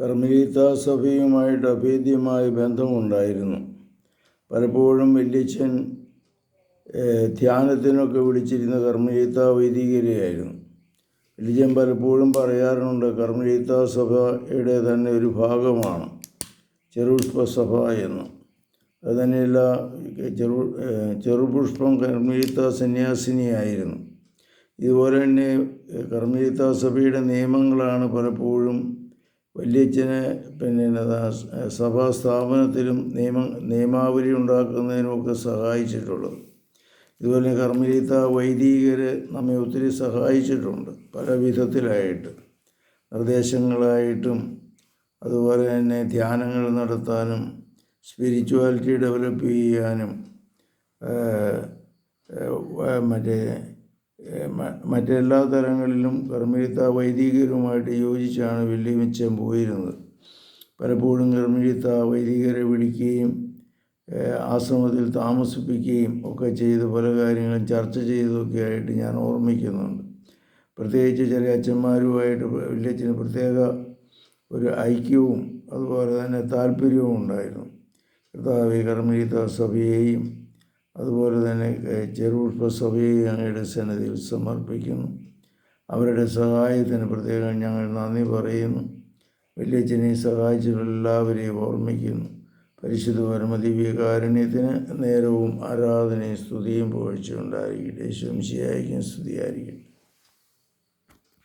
കർമ്മലീത്ത സഭയുമായിട്ട് അഭേദ്യമായ ബന്ധമുണ്ടായിരുന്നു. പലപ്പോഴും വല്യച്ഛൻ ധ്യാനത്തിനൊക്കെ വിളിച്ചിരുന്ന കർമ്മലീത്ത വൈദികരെയായിരുന്നു. വല്യച്ഛൻ പലപ്പോഴും പറയാറുണ്ട് കർമ്മീത സഭയുടെ തന്നെ ഒരു ഭാഗമാണ് ചെറുപുഷ്പ സഭ എന്ന്. അതുതന്നെയല്ല ചെറു ചെറുപുഷ്പം കർമ്മീത സന്യാസിനിയായിരുന്നു. ഇതുപോലെ തന്നെ കർമ്മലീത്ത സഭയുടെ നിയമങ്ങളാണ് പലപ്പോഴും വല്യച്ഛന് പിന്നെ സഭാ സ്ഥാപനത്തിലും നിയമ നിയമാവലി ഉണ്ടാക്കുന്നതിനുമൊക്കെ സഹായിച്ചിട്ടുള്ളത് ഇതുപോലെ കർമ്മരീത്ത വൈദികർ നമ്മെ ഒത്തിരി സഹായിച്ചിട്ടുണ്ട് പല വിധത്തിലായിട്ട് നിർദ്ദേശങ്ങളായിട്ടും അതുപോലെ തന്നെ ധ്യാനങ്ങൾ നടത്താനും സ്പിരിച്വാലിറ്റി ഡെവലപ്പ് ചെയ്യാനും മറ്റേ മറ്റെല്ലാ തലങ്ങളിലും കർമ്മീത്ത വൈദികരുമായിട്ട് യോജിച്ചാണ് വെല്ലുമിച്ചൻ പോയിരുന്നത്. പലപ്പോഴും കർമ്മീത്ത വൈദികരെ വിളിക്കുകയും ആശ്രമത്തിൽ താമസിപ്പിക്കുകയും ഒക്കെ ചെയ്ത് പല കാര്യങ്ങളും ചർച്ച ചെയ്തൊക്കെ ആയിട്ട് ഞാൻ ഓർമ്മിക്കുന്നുണ്ട്. പ്രത്യേകിച്ച് ചില അച്ഛന്മാരുമായിട്ട് വല്യച്ഛന് പ്രത്യേക ഒരു ഐക്യവും അതുപോലെ തന്നെ താല്പര്യവും ഉണ്ടായിരുന്നു. കർത്താവ് കർമ്മീത്ത സഭയെയും അതുപോലെ തന്നെ ചെറുപുഷ്പ അങ്ങയുടെ സന്നദ്ധിയിൽ സമർപ്പിക്കുന്നു. അവരുടെ സഹായത്തിന് പ്രത്യേകം ഞങ്ങൾ നന്ദി പറയുന്നു. വലിയച്ഛനെ സഹായിച്ചിട്ടുള്ള എല്ലാവരെയും ഓർമ്മിക്കുന്നു. പരിശുദ്ധ പരമദിവ്യകാരുണ്യത്തിന് നേരവും ആരാധനയും സ്തുതിയും പുകഴ്ചയുണ്ടായിരിക്കട്ടെ ശംശിയായിരിക്കും സ്തുതിയായിരിക്കട്ടെ.